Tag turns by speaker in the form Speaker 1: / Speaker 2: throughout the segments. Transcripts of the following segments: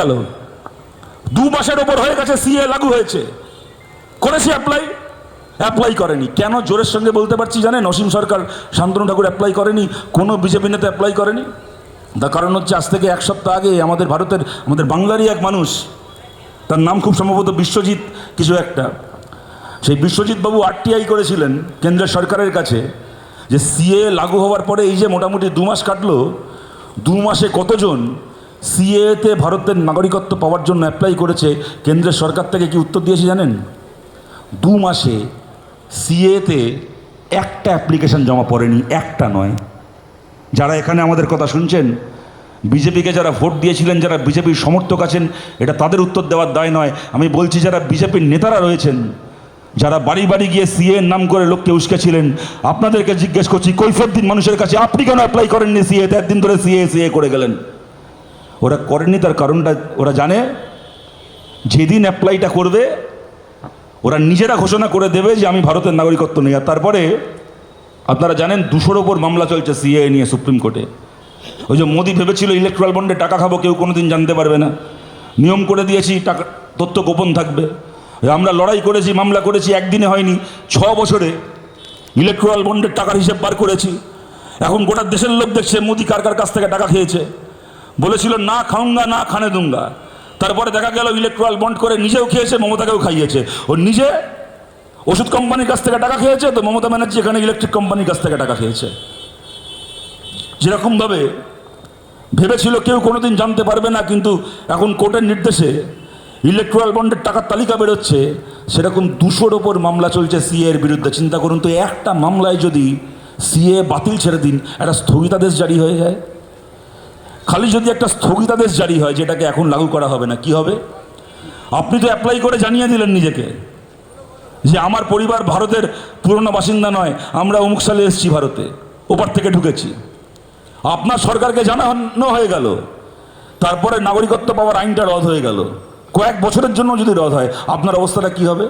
Speaker 1: গেল। দু মাসের ওপর হয়ে গেছে সিএ লাগু হয়েছে। করেছে অ্যাপ্লাই অ্যাপ্লাই করেনি। কেন? জোরের সঙ্গে বলতে পারছি, জানেন? অসীম সরকার, শান্তনু ঠাকুর অ্যাপ্লাই করেনি, কোনো বিজেপি নেতা অ্যাপ্লাই করেনি। তার কারণ হচ্ছে, আজ থেকে এক সপ্তাহ আগে আমাদের ভারতের, আমাদের বাংলারই এক মানুষ, তার নাম খুব সম্ভবত বিশ্বজিৎ, কিছু একটা। সেই বিশ্বজিৎ বাবু আরটিআই করেছিলেন কেন্দ্রের সরকারের কাছে, যে সিএ লাগু হওয়ার পরে এই যে মোটামুটি দু মাস কাটলো, দু মাসে কতজন সিএতে ভারতের নাগরিকত্ব পাওয়ার জন্য অ্যাপ্লাই করেছে কেন্দ্রের সরকার থেকে কি উত্তর দিয়েছে জানেন? দু মাসে সিএতে একটা অ্যাপ্লিকেশন জমা পড়েনি, একটা নয়। যারা এখানে আমাদের কথা শুনছেন, বিজেপিকে যারা ভোট দিয়েছিলেন, যারা বিজেপির সমর্থক আছেন, এটা তাদের উত্তর দেওয়ার দায় নয়। আমি বলছি যারা বিজেপির নেতারা রয়েছেন, যারা বাড়ি বাড়ি গিয়ে সিএ নাম করে লোককে উস্কেছিলেন আপনাদেরকে জিজ্ঞেস করছি কৈফত দিন মানুষের কাছে। আপনি কেন অ্যাপ্লাই করেননি সিএতে? একদিন ধরে সিএ সিএ করে গেলেন। ওরা করেনি তার কারণটা ওরা জানে। যেদিন অ্যাপ্লাইটা করবে, ওরা নিজেরা ঘোষণা করে দেবে যে আমি ভারতের নাগরিকত্ব নেই। আর তারপরে, আপনারা জানেন, দুশোর ওপর মামলা চলছে সিএ নিয়ে সুপ্রিম কোর্টে ওই যে মোদি ভেবেছিল ইলেকট্রাল বন্ডে টাকা খাব, কেউ কোনো দিন জানতে পারবে না। নিয়ম করে দিয়েছি, টাকা, তথ্য গোপন থাকবে। আমরা লড়াই করেছি, মামলা করেছি, একদিনে হয়নি। ছ বছরে ইলেকট্রাল বন্ডের টাকার হিসেব বার করেছি। এখন গোটা দেশের লোক দেখছে, মোদি কার কার কাছ থেকে টাকা খেয়েছে। বলেছিল, না খাউঙ্গা না খানে দুঙ্গা। তারপরে দেখা গেল ইলেকট্রাল বন্ড করে নিজেও খেয়েছে, মমতাকেও খাইয়েছে। ও নিজে ওষুধ কোম্পানির কাছ থেকে টাকা খেয়েছে, তো মমতা ব্যানার্জি এখানে ইলেকট্রিক কোম্পানির কাছ থেকে টাকা খেয়েছে। যেরকমভাবে ভেবেছিল, কেউ কোনোদিন জানতে পারবে না, কিন্তু এখন কোর্টের নির্দেশে ইলেকট্রাল বন্ডের টাকার তালিকা বেরোচ্ছে, সেরকম দুশোর ওপর মামলা চলছে সিএ এর বিরুদ্ধে। চিন্তা করুন তো, একটা মামলায় যদি সিএ বাতিল ছেড়ে দিন, একটা স্থগিতাদেশ জারি হয়ে যায়। খালি যদি একটা স্থগিতাদেশ জারি হয় যেটাকে এখন লাগু করা হবে না, কি হবে? আপনি তো অ্যাপ্লাই করে জানিয়ে দিলেন নিজেকে যে আমার পরিবার ভারতের পুরনো বাসিন্দা নয়, আমরা অমুক সালে এসেছি ভারতে, ওপার থেকে ঢুকেছি। আপনার সরকারকে জানানো হয়ে গেল, তারপরে নাগরিকত্ব পাওয়ার আইনটা রদ হয়ে গেল। কয়েক বছরের জন্য যদি রদ হয়, আপনার অবস্থাটা কি হবে?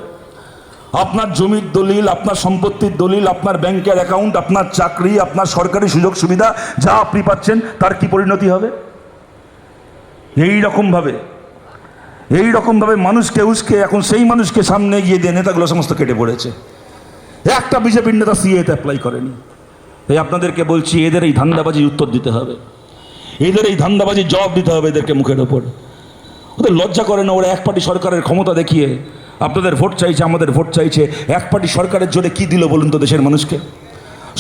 Speaker 1: আপনার জমির দলিল, আপনার সম্পত্তির দলিল, আপনার ব্যাংকের অ্যাকাউন্ট আপনার চাকরি, আপনার সরকারি সুযোগ সুবিধা, যা আপনি পাচ্ছেন, তার কি পরিণতি হবে? এই রকমভাবে এই রকমভাবে মানুষকে উস্কে, এখন সেই মানুষকে সামনে গিয়ে দিয়ে নেতাগুলো সমস্ত কেটে পড়েছে। একটা বিজেপির নেতা সিএতে অ্যাপ্লাই করেনি। এই আপনাদেরকে বলছি, এদের এই ধান্দাবাজির উত্তর দিতে হবে। এদের এই ধান্দাবাজির জবাব দিতে হবে এদেরকে মুখের ওপর। ওদের লজ্জা করে না, ওরা এক পার্টি সরকারের ক্ষমতা দেখিয়ে আপনাদের ভোট চাইছে, আমাদের ভোট চাইছে। এক পার্টি সরকারের জোরে কি দিল বলুন তো দেশের মানুষকে?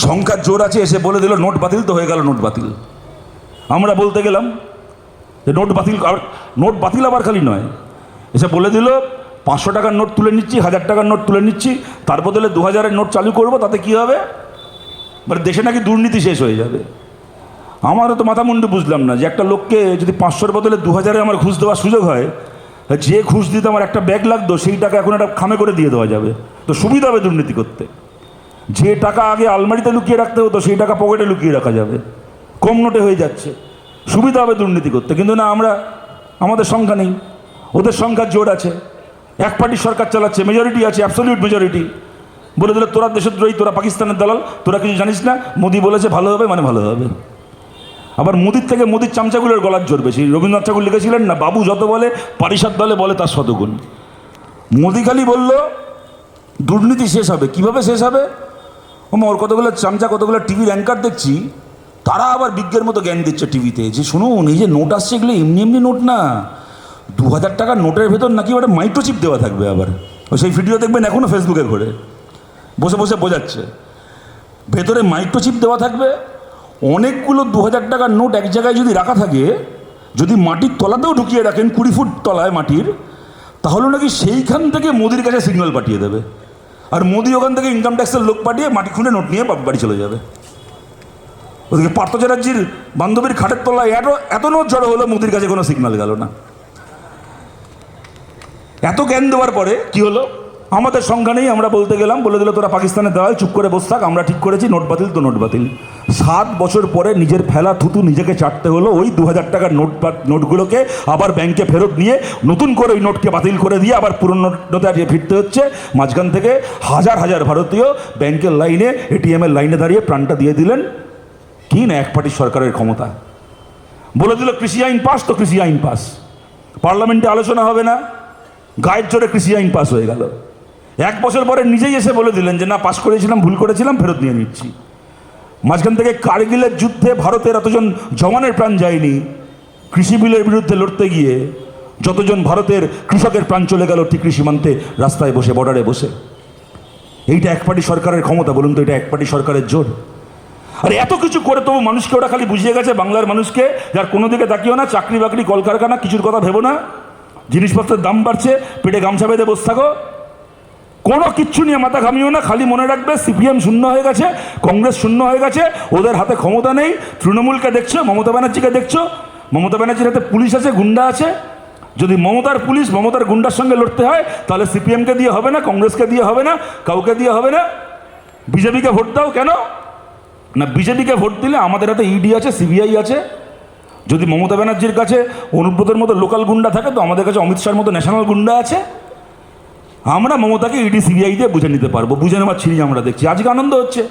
Speaker 1: সংখ্যার জোর আছে, এসে বলে দিল, নোট বাতিল তো হয়ে গেল, নোট বাতিল। আমরা বলতে গেলাম যে, নোট বাতিল নোট বাতিল আবার খালি নয়। এসে বলে দিল, পাঁচশো টাকার নোট তুলে নিচ্ছি, হাজার টাকার নোট তুলে নিচ্ছি, তার বদলে দু হাজারের নোট চালু করব, তাতে কি হবে? মানে দেশে নাকি দুর্নীতি শেষ হয়ে যাবে। আমারও তো মাথা মুন্ডু বুঝলাম না যে, একটা লোককে যদি পাঁচশোর বদলে দু হাজারে আমার ঘুষ দেওয়ার সুযোগ হয় যে ঘুষ দিতে আমার একটা ব্যাগ লাগতো, সেই টাকা এখন একটা খামে করে দিয়ে দেওয়া যাবে। তো সুবিধা হবে দুর্নীতি করতে। যে টাকা আগে আলমারিতে লুকিয়ে রাখতে হতো, সেই টাকা পকেটে লুকিয়ে রাখা যাবে। কম নোটে হয়ে যাচ্ছে। সুবিধা হবে দুর্নীতি করতে। কিন্তু না, আমরা, আমাদের সংখ্যা নেই। ওদের সংখ্যার জোর আছে। এক পার্টির সরকার চালাচ্ছে মেজরিটি আছে অ্যাবসলিউট মেজরিটি বলে দিলে, তোরা দেশদ্রোহী তোরা পাকিস্তানের দালাল, তোরা কিছু জানিস না? মোদি বলেছে, ভালো হবে মানে ভালো হবে। আবার মোদির থেকে মোদির চামচাগুলোর গলার জোর বেশি। রবীন্দ্রনাথ ঠাকুর লিখেছিলেন না, বাবু যত বলে, পারিষদ দলে বলে তার শতগুণ। মোদি খালি বলল, দুর্নীতি শেষ হবে। কীভাবে শেষ হবে? ওর কতগুলো চামচা, কতগুলো টিভির অ্যাঙ্কার দেখছি, তারা আবার বিজ্ঞের মতো জ্ঞান দিচ্ছে টিভিতে। যে শুনুন, এই যে নোট আসছে এগুলো এমনি এমনি নোট না। দু হাজার টাকার নোটের ভেতর নাকি ওটা মাইক্রোচিপ দেওয়া থাকবে আবার। সেই ভিডিও দেখবেন এখনও ফেসবুকে ঘুরে। বসে বসে বোঝাচ্ছে। ভেতরে মাইক্রোচিপ দেওয়া থাকবে অনেকগুলো দু হাজার টাকার নোট এক জায়গায় যদি রাখা থাকে, যদি মাটির তলাতেও ঢুকিয়ে রাখেন, কুড়ি ফুট তলায় মাটির, তাহলে নাকি সেইখান থেকে মোদির কাছে সিগন্যাল পাঠিয়ে দেবে। আর মোদি ওখান থেকে ইনকাম ট্যাক্সের লোক পাঠিয়ে মাটি খুঁড়ে নোট নিয়ে বাড়ি চলে যাবে। ওদিকে পার্থ চ্যাটার্জির বান্ধবীর খাটের তলায় এত এত নোট জড়ো হলো, মোদির কাছে কোনো সিগন্যাল গেল না। এত জ্ঞান দেওয়ার পরে কি হলো? আমাদের সংখ্যা নেই, আমরা বলতে গেলাম, বলে দিল, তোরা পাকিস্তানের দেওয়াল চুপ করে বসে থাক, আমরা ঠিক করেছি, নোট বাতিল তো নোট বাতিল। সাত বছর পরে নিজের ফেলা থুতু নিজেকে চাটতে হলো, ওই দু হাজার টাকার নোট নোটগুলোকে আবার ব্যাংকে ফেরত নিয়ে নতুন করে ওই নোটকে বাতিল করে দিয়ে আবার পুরনো আজকে ফিরতে হচ্ছে। মাঝখান থেকে হাজার হাজার ভারতীয় ব্যাংকের লাইনে এটিএমের লাইনে দাঁড়িয়ে প্রাণটা দিয়ে দিলেন। কি না এক পার্টির সরকারের ক্ষমতা। বলে দিল, কৃষি আইন পাস তো কৃষি আইন পাস। পার্লামেন্টে আলোচনা হবে না। গায়ের জোরে কৃষি আইন পাস হয়ে গেল। এক বছর পরে নিজেই এসে বলে দিলেন যে, না পাশ করেছিলাম, ভুল করেছিলাম, ফেরত নিয়ে নিচ্ছি। মাঝখান থেকে কার্গিলের যুদ্ধে ভারতের এতজন জওয়ানের প্রাণ যায়নি। কৃষি বিলের বিরুদ্ধে লড়তে গিয়ে যতজন ভারতের কৃষকের প্রাণ চলে গেল ঠিক সীমান্তে রাস্তায় বসে, বর্ডারে বসে। এইটা এক পার্টি সরকারের ক্ষমতা, বলুন তো, এটা এক পার্টি সরকারের জোর। আর, এত কিছু করে তবু মানুষকে ওরা খালি বুঝিয়ে গেছে, বাংলার মানুষকে, যার কোনো দিকে তাকিও না চাকরি বাকরি কলকারখানা, কিছুর কথা ভেবো না। জিনিসপত্রের দাম বাড়ছে, পেটে গামছা বেঁধে বসে থাকো। কোনো কিচ্ছু নিয়ে মাথা ঘামিও না, খালি মনে রাখবে সিপিএম শূন্য হয়ে গেছে, কংগ্রেস শূন্য হয়ে গেছে, ওদের হাতে ক্ষমতা নেই, তৃণমূলকে দেখছ, মমতা ব্যানার্জিকে দেখছ, মমতা ব্যানার্জির হাতে পুলিশ আছে, গুন্ডা আছে। যদি মমতার পুলিশ মমতার গুন্ডার সঙ্গে লড়তে হয়, তাহলে সিপিএমকে দিয়ে হবে না, কংগ্রেসকে দিয়ে হবে না, কাউকে দিয়ে হবে না। বিজেপিকে ভোট দাও কেন? না, বিজেপিকে ভোট দিলে আমাদের হাতে ইডি আছে সিবিআই আছে। যদি মমতা ব্যানার্জির কাছে অনুব্রতের মতো লোকাল গুন্ডা থাকে, তো আমাদের কাছে অমিত শাহর মতো ন্যাশনাল গুন্ডা আছে। আমরা মমতাকে ইডি, সিবিআই দিয়ে বুঝে নিতে পারব। বুঝে নেওয়ার ছিঁড়ি আমরা দেখছি। আজকে আনন্দ হচ্ছে।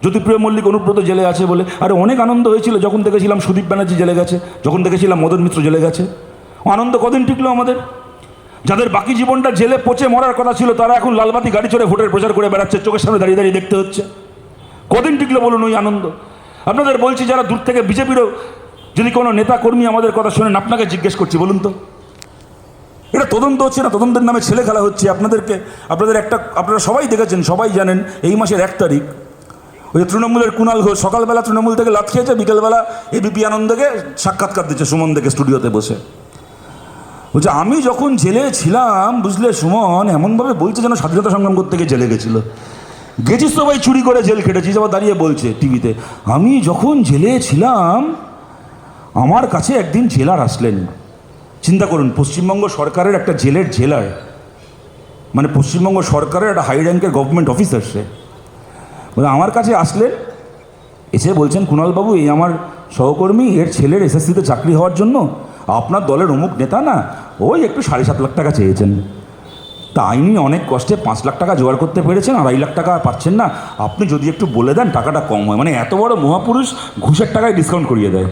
Speaker 1: জ্যোতিপ্রিয় মল্লিক অনুব্রত জেলে আছে বলে। আরে অনেক আনন্দ হয়েছিল। যখন দেখেছিলাম সুদীপ ব্যানার্জি জেলে গেছে, যখন দেখেছিলাম মদন মিত্র জেলে গেছে। আনন্দ কদিন টিকলো আমাদের? যাদের বাকি জীবনটা জেলে পচে মরার কথা ছিল, তারা এখন লালবাতি গাড়ি চড়ে ভোটের প্রচার করে বেড়াচ্ছে। চোখের সামনে দাঁড়িয়ে দাঁড়িয়ে দেখতে হচ্ছে। কদিন টিকলো বলুন ওই আনন্দ? আপনাদের বলছি, যারা দূর থেকে বিজেপিরও যদি কোনো নেতা কর্মী আমাদের কথা শোনেন, আপনাকে জিজ্ঞেস করছি, বলুন তো। এটা তদন্ত হচ্ছে না, তদন্তের নামে ছেলে খেলা হচ্ছে। আপনাদেরকে, আপনাদের একটা, আপনারা সবাই দেখেছেন, সবাই জানেন, এই মাসের এক তারিখ, ওই তৃণমূলের কুণাল ঘোষ, সকালবেলা তৃণমূল থেকে লাত খেয়েছে, বিকেলবেলা এবিপি আনন্দকে সাক্ষাৎকার দিচ্ছে, সুমন থেকে স্টুডিওতে বসে। বলছে, আমি যখন জেলে ছিলাম, বুঝলে সুমন, এমনভাবে বলছে যেন স্বাধীনতা সংগ্রাম করতে গিয়ে জেলে গেছিল। গেছিস তো ভাই চুরি করে জেল খেটেছিস, আবার দাঁড়িয়ে বলছে টিভিতে, আমি যখন জেলে ছিলাম, আমার কাছে একদিন জেলার আসলেন। চিন্তা করুন, পশ্চিমবঙ্গ সরকারের একটা জেলের জেলার মানে পশ্চিমবঙ্গ সরকারের একটা হাই র্যাঙ্কের গভর্নমেন্ট অফিসার সে। বলে, আমার কাছে আসলেন, এসে বলছেন, কুণালবাবু, এই আমার সহকর্মী, এর ছেলের এসএসসিতে চাকরি হওয়ার জন্য আপনার দলের অমুক নেতা না, ওই একটু সাড়ে সাত লাখ টাকা চেয়েছেন। তা আইনি অনেক কষ্টে পাঁচ লাখ টাকা জোগাড় করতে পেরেছেন, আড়াই লাখ টাকা পাচ্ছেন না। আপনি যদি একটু বলে দেন, টাকাটা কম হয়। মানে এত বড় মহাপুরুষ ঘুষের টাকায় ডিসকাউন্ট করিয়ে দেয়।